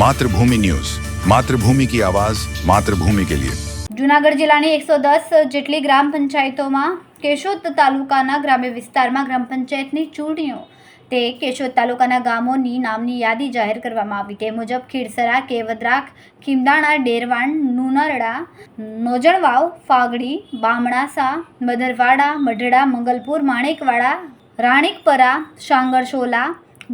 Mathrubhumi news. Mathrubhumi કી આવાઝ માતૃભૂમિ કે લિયે. જુનાગઢ જિલ્લાની એકસો દસ જેટલી ગ્રામ પંચાયતોમાં કેશોદ તાલુકાના ગ્રામ્ય વિસ્તારમાં ગ્રામ પંચાયતની ચૂંટણીઓ. તે કેશોદ તાલુકાના ગામોની નામની યાદી જાહેર કરવામાં આવી. તે મુજબ ખીરસરા, કેવદરાક, ખીમદાણા, ડેરવાણ, નુનરડા, નોજણવાવ, ફાગડી, બામણાસા, મધરવાડા, મઢડા, મંગલપુર, માણેકવાડા, રાણીકપરા શાંગરશોલા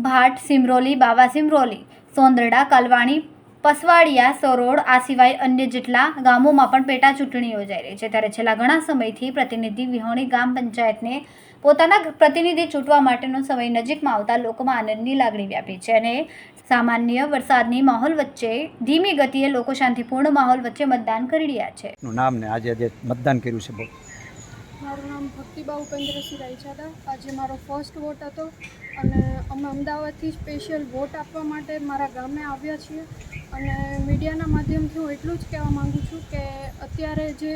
ભાટ, સિમરોલી, બાવા સિમરોલી સોંદરડા, કલવાણી, પસવાડિયા સરોડ આ સિવાય અન્ય જેટલા ગામોમાં પણ પેટા ચૂંટણી યોજાઈ રહી છે. ત્યારે છેલ્લા ઘણા સમયથી પ્રતિનિધિ વિહોણી ગ્રામ પંચાયતને પોતાના પ્રતિનિધિ ચૂંટવા માટેનો સમય નજીકમાં આવતા લોકોમાં આનંદની લાગણી વ્યાપી છે અને સામાન્ય વરસાદની માહોલ વચ્ચે, ધીમી ગતિએ લોકો શાંતિપૂર્ણ માહોલ વચ્ચે મતદાન કરી રહ્યા છે. નામ ને આજે મતદાન કર્યું છે મારું નામ ભક્તિબા ઉપેન્દ્રસિંહ રાયચાદા આજે મારો ફર્સ્ટ વોટ હતો અને અમે અમદાવાદથી સ્પેશિયલ વોટ આપવા માટે મારા ગામે આવ્યા છીએ. અને મીડિયાના માધ્યમથી હું એટલું જ કહેવા માગું છું કે અત્યારે જે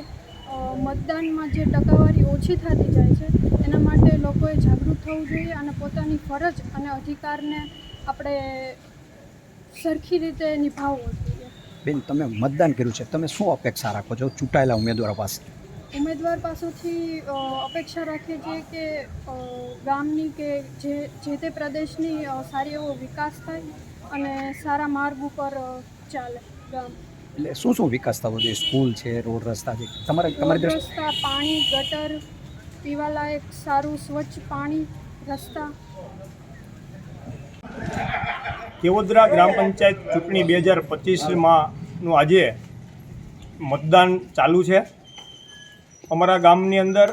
મતદાનમાં જે ટકાવારી ઓછી થતી જાય છે, એના માટે લોકોએ જાગૃત થવું જોઈએ અને પોતાની ફરજ અને અધિકારને આપણે સરખી રીતે નિભાવવો જોઈએ. બેન, તમે મતદાન કર્યું છે. તમે શું અપેક્ષા રાખો છો? ચૂંટાયેલા ઉમેદવારો પાસે. ઉમેદવાર પાસેથી અપેક્ષા રાખીએ છીએ કે ગામની કે જે જે તે પ્રદેશની સારી એવો વિકાસ થાય અને સારા માર્ગ ઉપર ચાલે ગામ. એટલે શું શું વિકાસ થવો જોઈએ? સ્કૂલ છે રોડ રસ્તા છે તમારે તમારી રસ્તા પાણી ગટર પીવાલાયક સારું સ્વચ્છ પાણી રસ્તા. કેવોદરા ગ્રામ પંચાયત ચૂંટણી બે હજાર પચીસમાંનું આજે મતદાન ચાલુ છે. અમારા ગામની અંદર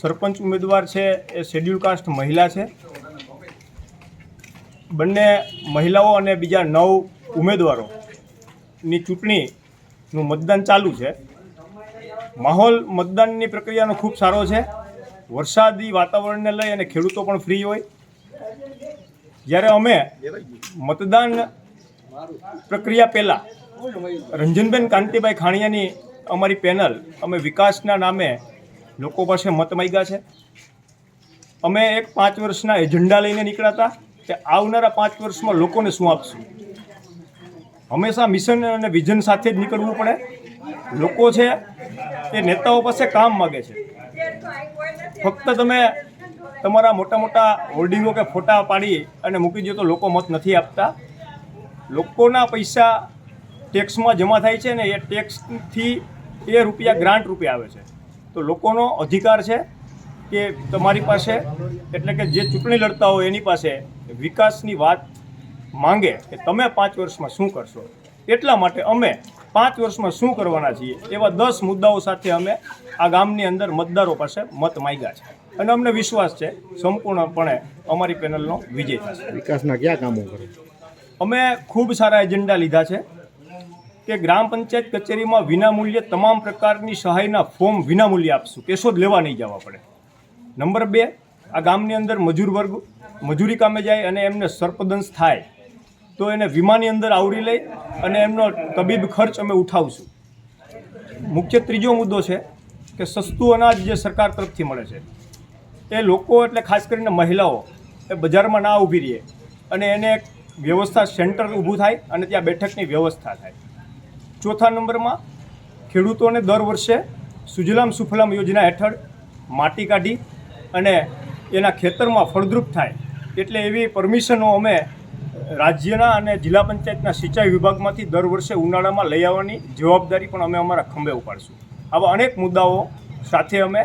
સરપંચ ઉમેદવાર છે, એ શેડ્યુલ કાસ્ટ મહિલા છે. બંને મહિલાઓ અને બીજા નવ ઉમેદવારોની ચૂંટણીનું મતદાન ચાલુ છે. માહોલ મતદાનની પ્રક્રિયાનો ખૂબ સારો છે. વરસાદી વાતાવરણને લઈ અને ખેડૂતો પણ ફ્રી હોય. જ્યારે અમે મતદાન પ્રક્રિયા પહેલાં રંજનબેન કાંતિભાઈ ખાણિયાની અમારી પેનલ અમે વિકાસના નામે લોકો પાસે મત માગ્યા છે. અમે એક પાંચ વર્ષના એજન્ડા લઈને નીકળ્યા હતા કે આવનારા પાંચ વર્ષમાં લોકોને શું આપશું? હંમેશા મિશન અને વિઝન સાથે જ નીકળવું પડે. લોકો છે એ નેતાઓ પાસે કામ માગે છે. ફક્ત તમે તમારા મોટા મોટા હોર્ડિંગો કે ફોટા પાડી અને મૂકી દો તો લોકો મત નથી આપતા. લોકોના પૈસા ટેક્સમાં જમા થાય છે ને એ ટેક્સથી એ રૂપિયા ગ્રાન્ટ રૂપે આવે છે. તો લોકોનો અધિકાર છે કે તમારી પાસે એટલે કે જે ચૂંટણી લડતા હોય એની પાસે વિકાસની વાત માંગે કે તમે પાંચ વર્ષમાં શું કરશો? એટલા માટે અમે પાંચ વર્ષમાં શું કરવાના છીએ? એવા દસ મુદ્દાઓ સાથે અમે આ ગામની અંદર મતદારો પાસે મત માંગ્યા છે. અને અમને વિશ્વાસ છે સંપૂર્ણપણે અમારી પેનલનો વિજય થશે. વિકાસના કયા કામો કરે? અમે ખૂબ સારા એજન્ડા લીધા છે. કે ગ્રામ પંચાયત કચેરીમાં વિનામૂલ્યે તમામ પ્રકારની સહાયના ફોર્મ વિનામૂલ્યે આપશું. કેશોદ લેવા નહીં જવા પડે. નંબર બે, આ ગામની અંદર મજૂર વર્ગ, મજૂરી કામે જાય અને એમને સર્પદંશ થાય, તો એને વીમાની અંદર આવરી લઈ અને એમનો તબીબ ખર્ચ અમે ઉઠાવશું. મુખ્ય ત્રીજો મુદ્દો છે કે સસ્તું અનાજ જે સરકાર તરફથી મળે છે, એ લોકો એટલે ખાસ કરીને મહિલાઓ, એ બજારમાં ના ઊભી રહે અને એને એક વ્યવસ્થા સેન્ટર ઊભું થાય અને ત્યાં બેઠકની વ્યવસ્થા થાય. ચોથા નંબરમાં ખેડૂતોને દર વર્ષે સુજલામ સુફલામ યોજના હેઠળ માટી કાઢી અને એના ખેતરમાં ફળદ્રુપ થાય એટલે એવી પરમિશનો અમે રાજ્યના અને જિલ્લા પંચાયતના સિંચાઈ વિભાગમાંથી દર વર્ષે ઉનાળામાં લઈ આવવાની જવાબદારી પણ અમે અમારા ખંભે ઉપાડશું. આવા અનેક મુદ્દાઓ સાથે અમે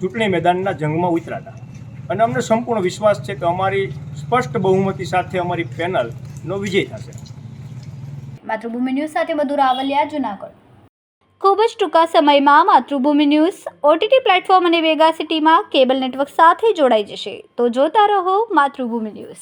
ચૂંટણી મેદાનના જંગમાં ઉતરાતા. અને અમને સંપૂર્ણ વિશ્વાસ છે કે અમારી સ્પષ્ટ બહુમતી સાથે અમારી પેનલનો વિજય થશે. માતૃભૂમિ ન્યૂઝ સાથે મધુર રાવલિયા, જુનાગઢ. ખૂબ જ ટૂંકા સમયમાં માતૃભૂમિ ન્યૂઝ ઓટીટી પ્લેટફોર્મ અને વેગા સિટીમાં કેબલ નેટવર્ક સાથે જોડાઈ જશે. તો જોતા રહો માતૃભૂમિ ન્યૂઝ.